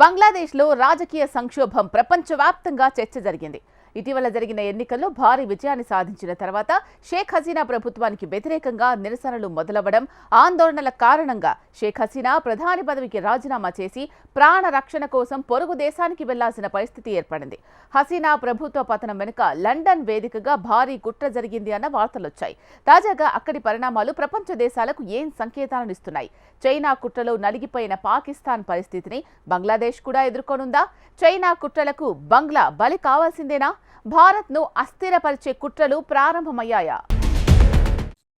బంగ్లాదేశ్లో రాజకీయ సంక్షోభం ప్రపంచవ్యాప్తంగా చర్చ జరిగింది. ఇటీవల జరిగిన ఎన్నికల్లో భారీ విజయాన్ని సాధించిన తర్వాత షేక్ హసీనా ప్రభుత్వానికి వ్యతిరేకంగా నిరసనలు మొదలవ్వడం ఆందోళనల కారణంగా షేక్ హసీనా ప్రధాని పదవికి రాజీనామా చేసి ప్రాణ రక్షణ కోసం పొరుగు దేశానికి వెళ్ళాల్సిన పరిస్థితి ఏర్పడింది. హసీనా ప్రభుత్వ పతనం వెనుక లండన్ వేదికగా భారీ కుట్ర జరిగింది అన్న వార్తలొచ్చాయి. తాజాగా అక్కడి పరిణామాలు ప్రపంచ దేశాలకు ఏం సంకేతాలను ఇస్తున్నాయి? చైనా కుట్రలో నలిగిపోయిన పాకిస్తాన్ పరిస్థితిని బంగ్లాదేశ్ కూడా ఎదుర్కొనుందా? చైనా కుట్రలకు బంగ్లా బలి కావాల్సిందేనా? భారత్ను అస్థిరపరిచే కుట్రలు ప్రారంభమయ్యాయా?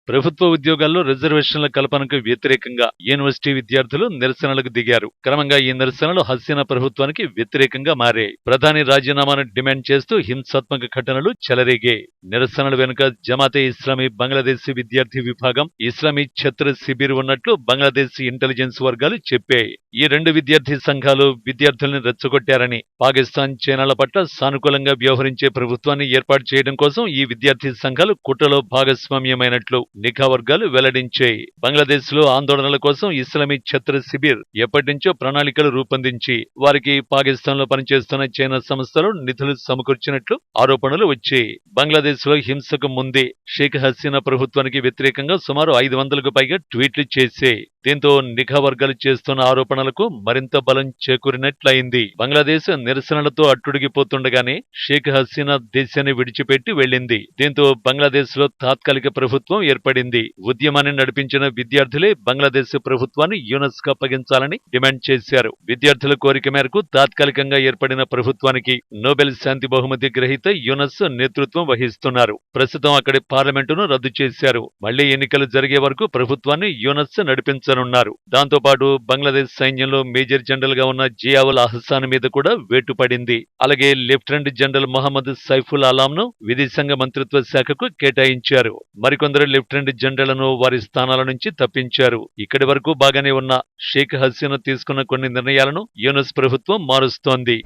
ప్రభుత్వ ఉద్యోగాల్లో రిజర్వేషన్ల కల్పనకు వ్యతిరేకంగా యూనివర్సిటీ విద్యార్థులు నిరసనలకు దిగారు. క్రమంగా ఈ నిరసనలు హసీనా ప్రభుత్వానికి వ్యతిరేకంగా మారాయి. ప్రధాని రాజీనామాను డిమాండ్ చేస్తూ హింసాత్మక ఘటనలు చెలరేగాయి. నిరసనల వెనుక జమాతే ఇస్లామీ బంగ్లాదేశ్ విద్యార్థి విభాగం ఇస్లామీ ఛత్ర శిబిర్ ఉన్నట్లు బంగ్లాదేశ్ ఇంటెలిజెన్స్ వర్గాలు చెప్పాయి. ఈ రెండు విద్యార్థి సంఘాలు విద్యార్థుల్ని రెచ్చగొట్టారని పాకిస్తాన్ చైనాల పట్ల సానుకూలంగా వ్యవహరించే ప్రభుత్వాన్ని ఏర్పాటు చేయడం కోసం ఈ విద్యార్థి సంఘాలు కుట్రలో భాగస్వామ్యమైనట్లు నిఘా వర్గాలు వెల్లడించాయి బంగ్లాదేశ్లో ఆందోళనల కోసం ఇస్లామీ ఛత్ర శిబిర్ ఎప్పటి నుంచో ప్రణాళికలు రూపొందించి వారికి పాకిస్తాన్లో పనిచేస్తున్న చైనా సంస్థలు నిధులు సమకూర్చినట్లు ఆరోపణలు వచ్చాయి బంగ్లాదేశ్లో హింసకు ముందే షేక్ హసీనా ప్రభుత్వానికి వ్యతిరేకంగా సుమారు ఐదు వందలకు పైగా ట్వీట్లు చేసే దీంతో నిఘా వర్గాలు చేస్తున్న ఆరోపణలకు మరింత బలం చేకూరినట్లయింది. బంగ్లాదేశ్ నిరసనలతో అట్టుడిగిపోతుండగానే షేక్ హసీనా దేశాన్ని విడిచిపెట్టి వెళ్ళింది దీంతో బంగ్లాదేశ్లో తాత్కాలిక ప్రభుత్వం ఏర్పడింది. ఉద్యమాన్ని నడిపించిన విద్యార్థులే బంగ్లాదేశ్ ప్రభుత్వాన్ని యూనస్కు అప్పగించాలని డిమాండ్ చేశారు. విద్యార్థుల కోరిక మేరకు తాత్కాలికంగా ఏర్పడిన ప్రభుత్వానికి నోబెల్ శాంతి బహుమతి గ్రహీత యూనస్ నేతృత్వం వహిస్తున్నారు. ప్రస్తుతం అక్కడి పార్లమెంటును రద్దు చేశారు. మళ్ళీ ఎన్నికలు జరిగే వరకు ప్రభుత్వాన్ని యూనస్ నడిపించారు దాంతో దాంతోపాటు బంగ్లాదేశ్ సైన్యంలో మేజర్ జనరల్గా ఉన్న జియావుల్ అహసాన్ మీద కూడా వేటు పడింది. అలాగే లెఫ్టినెంట్ జనరల్ మహమ్మద్ సైఫుల్ అలాం ను విదేశాంగ మంత్రిత్వ శాఖకు కేటాయించారు. మరికొందరు లెఫ్టినెంట్ జనరల్ను వారి స్థానాల నుంచి తప్పించారు. ఇక్కడి వరకు బాగానే ఉన్న షేక్ హసీనా తీసుకున్న కొన్ని నిర్ణయాలను యూనస్ ప్రభుత్వం మారుస్తోంది.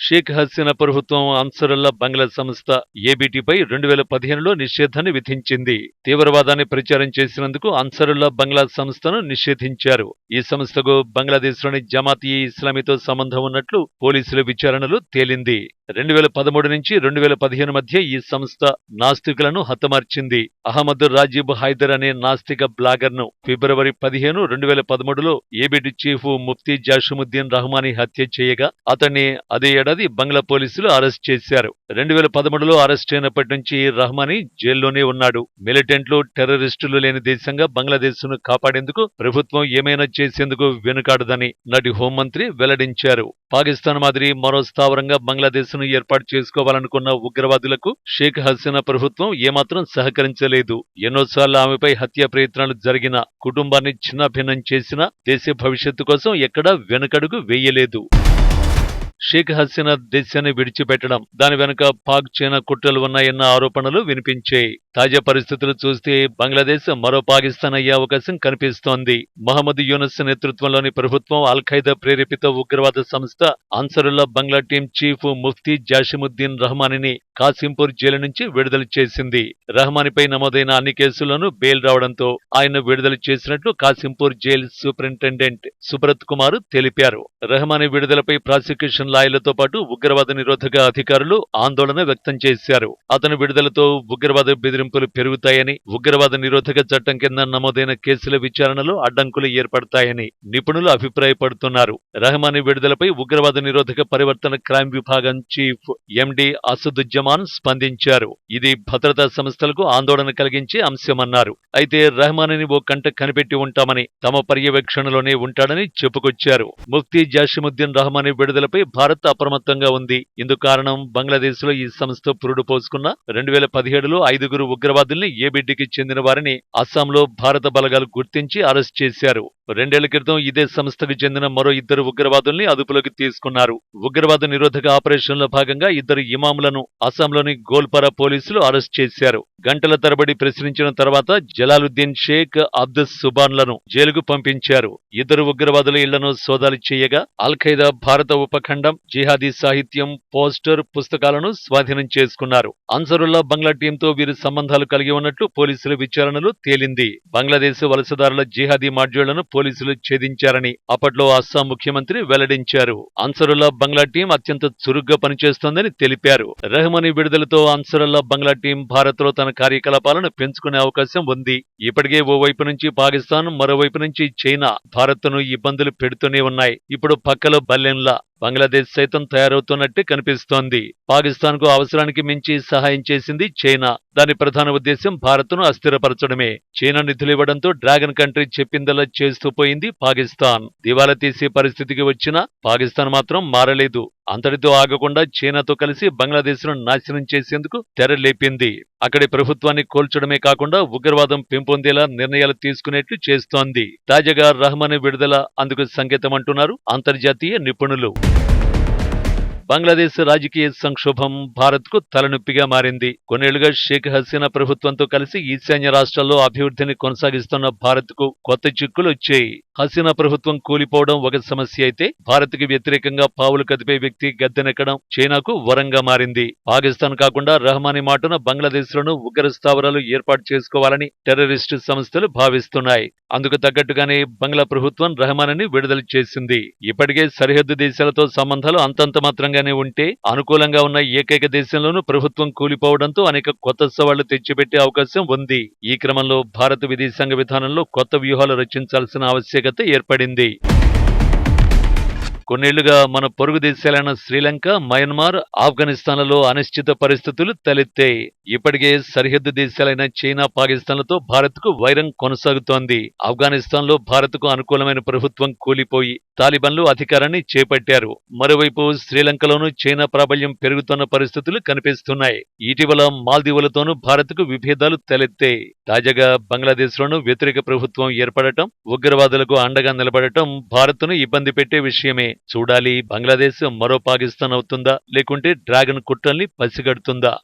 షేక్ హసీనా ప్రభుత్వం అన్సరుల్లా బంగ్లా సంస్థ ఏబీటీపై రెండు వేల పదిహేనులో నిషేధాన్ని విధించింది. తీవ్రవాదాన్ని ప్రచారం చేసినందుకు అన్సరుల్లా బంగ్లా సంస్థను నిషేధించారు. ఈ సంస్థకు బంగ్లాదేశ్లోని జమాతీ ఇస్లామీతో సంబంధం ఉన్నట్లు పోలీసుల విచారణలో తేలింది. రెండు వేల పదమూడు నుంచి రెండు వేల పదిహేను మధ్య ఈ సంస్థ నాస్తికులను హతమార్చింది. అహ్మద్ రాజీబ్ హైదర్ అనే నాస్తిక బ్లాగర్ను ఫిబ్రవరి పదిహేను రెండు వేల పదమూడులో ఏబిటి చీఫ్ ముఫ్తీ జాషముద్దీన్ రహమాని హత్య చేయగా అతన్ని అదే ఏడాది బంగ్లా పోలీసులు అరెస్ట్ చేశారు. రెండు వేల పదమూడులో అరెస్ట్ అయినప్పటి నుంచి రహమాని జైల్లోనే ఉన్నాడు. మిలిటెంట్లు టెర్రరిస్టులు లేని దేశంగా బంగ్లాదేశ్ను కాపాడేందుకు ప్రభుత్వం ఏమైనా చేసేందుకు వెనుకాడదని నటి హోంమంత్రి వెల్లడించారు. పాకిస్తాన్ మాదిరి మరో స్థావరంగా బంగ్లాదేశ్ను ఏర్పాటు చేసుకోవాలనుకున్న ఉగ్రవాదులకు షేక్ హసీనా ప్రభుత్వం ఏమాత్రం సహకరించలేదు. ఎన్నోసార్లు ఆమెపై హత్యా ప్రయత్నాలు జరిగిన కుటుంబాన్ని చిన్నాభిన్నం చేసినా దేశ భవిష్యత్తు కోసం ఎక్కడా వెనుకడుగు వేయలేదు. షేక్ హసీనా దేశాన్ని విడిచిపెట్టడం దాని వెనుక పాక్ చైనా కుట్రలు ఉన్నాయన్న ఆరోపణలు వినిపించాయి. తాజా పరిస్థితులు చూస్తే బంగ్లాదేశ్ మరో పాకిస్తాన్ అయ్యే అవకాశం కనిపిస్తోంది. మహమ్మద్ యూనస్ నేతృత్వంలోని ప్రభుత్వం అల్ ఖైదా ప్రేరేపిత ఉగ్రవాద సంస్థ అన్సరుల్లా బంగ్లా టీం చీఫ్ ముఫ్తీ జాషిముద్దీన్ రహమానిని కాసింపూర్ జైలు నుంచి విడుదల చేసింది. రహమానిపై నమోదైన అన్ని కేసుల్లోనూ బెయిల్ రావడంతో ఆయన విడుదల చేసినట్లు కాసింపూర్ జైల్ సూపరింటెండెంట్ సుబ్రత్ కుమార్ తెలిపారు. రహమాని విడుదలపై ప్రాసిక్యూషన్ లాయర్లతో పాటు ఉగ్రవాద నిరోధక అధికారులు ఆందోళన వ్యక్తం చేశారు. అతని విడుదలతో ఉగ్రవాద బెదిరింపులు పెరుగుతాయని ఉగ్రవాద నిరోధక చట్టం కింద నమోదైన కేసుల విచారణలో అడ్డంకులు ఏర్పడతాయని నిపుణులు అభిప్రాయపడుతున్నారు. రహమాని విడుదలపై ఉగ్రవాద నిరోధక పరివర్తన క్రైమ్ విభాగం చీఫ్ ఎండి అసదుజ్జమాన్ స్పందించారు. ఇది భద్రతా సంస్థలకు ఆందోళన కలిగించే అంశమన్నారు. అయితే రహమానిని ఓ కంట కనిపెట్టి ఉంటామని తమ పర్యవేక్షణలోనే ఉంటాడని చెప్పుకొచ్చారు. ముఫ్తీ జాషిముద్దీన్ రహమాని విడుదలపై భారత్ అప్రమత్తంగా ఉంది. ఇందుకు కారణం బంగ్లాదేశ్లో ఈ సంస్థ పురుడు పోసుకున్న రెండు వేల పదిహేడులో ఐదుగురు ఉగ్రవాదుల్ని ఏబిడ్డికి చెందిన వారిని అస్సాంలో భారత బలగాలు గుర్తించి అరెస్ట్ చేశారు. రెండేళ్ళ క్రితం ఇదే సంస్థకు చెందిన మరో ఇద్దరు ఉగ్రవాదుల్ని అదుపులోకి తీసుకున్నారు. ఉగ్రవాద నిరోధక ఆపరేషన్లో భాగంగా ఇద్దరు ఇమాములను అస్సాంలోని గోల్పరా పోలీసులు అరెస్ట్ చేశారు. గంటల తరబడి ప్రశ్నించిన తర్వాత జలాలుద్దీన్ షేక్ అబ్దుస్ సుబాన్లను జైలుకు పంపించారు. ఇద్దరు ఉగ్రవాదుల ఇళ్ళను సోదాలు చేయగా ఖైదా భారత ఉపఖండం జిహాదీ సాహిత్యం పోస్టర్ పుస్తకాలను స్వాధీనం చేసుకున్నారు. అన్సరుల్లా బంగ్లా టీంతో వీరి సంబంధాలు కలిగి ఉన్నట్లు పోలీసుల విచారణలో తేలింది. బంగ్లాదేశ్ వలసదారుల జిహాదీ మాడ్యూళ్ళను పోలీసులు ఛేదించారని అప్పట్లో అస్సాం ముఖ్యమంత్రి వెల్లడించారు. అన్సరుల్లా బంగ్లా టీం అత్యంత చురుగ్గా పనిచేస్తోందని తెలిపారు. రెహమానీ విడుదలతో అన్సరుల్లా బంగ్లా టీం భారత్లో తన కార్యకలాపాలను పెంచుకునే అవకాశం ఉంది. ఇప్పటికే ఓవైపు నుంచి పాకిస్తాన్ మరోవైపు నుంచి చైనా భారత్ను ఇబ్బందులు పెడుతూనే ఉన్నాయి. ఇప్పుడు పక్కలో బల్లెంలా బంగ్లాదేశ్ సైతం తయారవుతున్నట్టే కనిపిస్తోంది. పాకిస్తాన్కు అవసరానికి మించి సహాయం చేసింది చైనా. దాని ప్రధాన ఉద్దేశం భారత్ను అస్థిరపరచడమే. చైనా నిధులు ఇవ్వడంతో డ్రాగన్ కంట్రీ చెప్పిందలా చేస్తూ పోయింది పాకిస్తాన్. దివాలా తీసే పరిస్థితికి వచ్చినా పాకిస్తాన్ మాత్రం మారలేదు. అంతటితో ఆగకుండా చైనాతో కలిసి బంగ్లాదేశ్ను నాశనం చేసేందుకు తెరలేపింది అక్కడి ప్రభుత్వాన్ని కోల్చడమే కాకుండా ఉగ్రవాదం పెంపొందేలా నిర్ణయాలు తీసుకునేట్లు చేస్తోంది. తాజాగా రహమాన్ విడుదల అందుకు సంకేతం అంటున్నారు అంతర్జాతీయ నిపుణులు. బంగ్లాదేశ్ రాజకీయ సంక్షోభం భారత్కు తలనొప్పిగా మారింది. కొన్నేళ్ళుగా షేక్ హసీనా ప్రభుత్వంతో కలిసి ఈశాన్య రాష్ట్రాల్లో అభివృద్ధిని కొనసాగిస్తున్న భారత్కు కొత్త చిక్కులు వచ్చాయి. హసీనా ప్రభుత్వం కూలిపోవడం ఒక సమస్య అయితే భారత్కి వ్యతిరేకంగా పావులు కదిపే వ్యక్తి గద్దెనెక్కడం చైనాకు వరంగా మారింది. పాకిస్తాన్ కాకుండా రహమాని మాటున బంగ్లాదేశ్లోనూ ఉగ్ర స్థావరాలు ఏర్పాటు చేసుకోవాలని టెర్రరిస్టు సంస్థలు భావిస్తున్నాయి. అందుకు తగ్గట్టుగానే బంగ్లా ప్రభుత్వం రహమానని విడుదల చేసింది. ఇప్పటికే సరిహద్దు దేశాలతో సంబంధాలు అంతంత మాత్రంగానే ఉంటే అనుకూలంగా ఉన్న ఏకైక దేశంలోనూ ప్రభుత్వం కూలిపోవడంతో అనేక కొత్త సవాళ్ళు తెచ్చిపెట్టే అవకాశం ఉంది. ఈ క్రమంలో భారత విదేశాంగ విధానంలో కొత్త వ్యూహాలు రచించాల్సిన ఆవశ్యకత ఏర్పడింది. కొన్నేళ్ళుగా మన పొరుగు దేశాలైన శ్రీలంక మయన్మార్ ఆఫ్ఘనిస్తాన్లలో అనిశ్చిత పరిస్థితులు తలెత్తాయి. ఇప్పటికే సరిహద్దు దేశాలైన చైనా పాకిస్తాన్లతో భారత్కు వైరం కొనసాగుతోంది. ఆఫ్ఘనిస్తాన్లో భారత్కు అనుకూలమైన ప్రభుత్వం కూలిపోయి తాలిబన్లు అధికారాన్ని చేపట్టారు. మరోవైపు శ్రీలంకలోనూ చైనా ప్రాబల్యం పెరుగుతున్న పరిస్థితులు కనిపిస్తున్నాయి. ఇటీవల మాల్దీవులతోనూ భారత్కు విభేదాలు తలెత్తాయి. తాజాగా బంగ్లాదేశ్లోనూ వ్యతిరేక ప్రభుత్వం ఏర్పడటం ఉగ్రవాదులకు అండగా నిలబడటం భారత్ను ఇబ్బంది పెట్టే విషయమే. చూడాలి. బంగ్లాదేశ్ మరో పాకిస్తాన్ అవుతుందా? లేకుంటే డ్రాగన్ కుట్రల్ని పసిగడుతుందా?